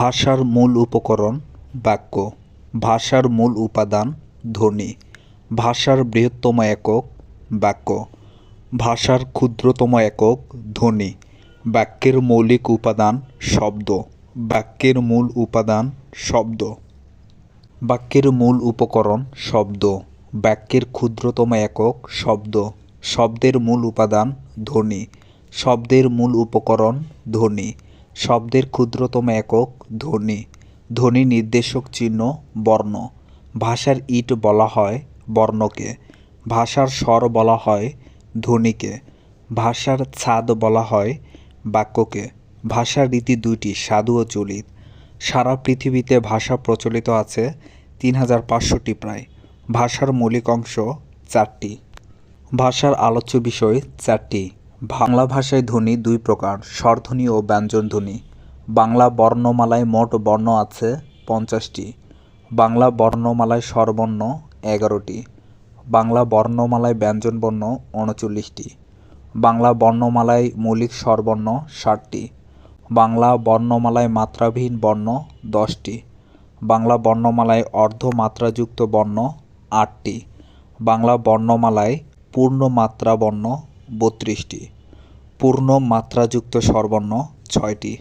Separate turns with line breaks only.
ভাষার মূল উপকরণ বাক্য। ভাষার মূল উপাদান ধ্বনি। ভাষার বৃহত্তম একক বাক্য। ভাষার ক্ষুদ্রতম একক ধ্বনি। বাক্যের মৌলিক উপাদান শব্দ। বাক্যের মূল উপাদান শব্দ। বাক্যের মূল উপকরণ শব্দ। বাক্যের ক্ষুদ্রতম একক শব্দ। শব্দের মূল উপাদান ধ্বনি। শব্দের মূল উপকরণ ধ্বনি। শব্দের ক্ষুদ্রতম একক ধ্বনি। ধ্বনি নির্দেশক চিহ্ন বর্ণ। ভাষার ইট বলা হয় বর্ণকে। ভাষার স্বর বলা হয় ধ্বনিকে। ভাষার ছাদ বলা হয় বাক্যকে। ভাষার রীতি দুইটি, সাধু ও চলিত। সারা পৃথিবীতে ভাষা প্রচলিত আছে তিন হাজার পাঁচশোটি প্রায়। ভাষার মৌলিক অংশ চারটি। ভাষার আলোচ্য বিষয় চারটি। বাংলা ভাষায় ধ্বনি দুই প্রকার, স্বরধ্বনি ও ব্যঞ্জনধ্বনি। বাংলা বর্ণমালায় মোট বর্ণ আছে পঞ্চাশটি। বাংলা বর্ণমালায় স্বরবর্ণ এগারোটি। বাংলা বর্ণমালায় ব্যঞ্জনবর্ণ উনচল্লিশটি। বাংলা বর্ণমালায় মৌলিক স্বরবর্ণ ষাটটি। বাংলা বর্ণমালায় মাত্রাবিহীন বর্ণ দশটি। বাংলা বর্ণমালায় অর্ধমাত্রাযুক্ত বর্ণ আটটি। বাংলা বর্ণমালায় পূর্ণ মাত্রা বর্ণ বত্রিশটি। পূর্ণ মাত্রাযুক্ত স্বরবর্ণ ছয়টি।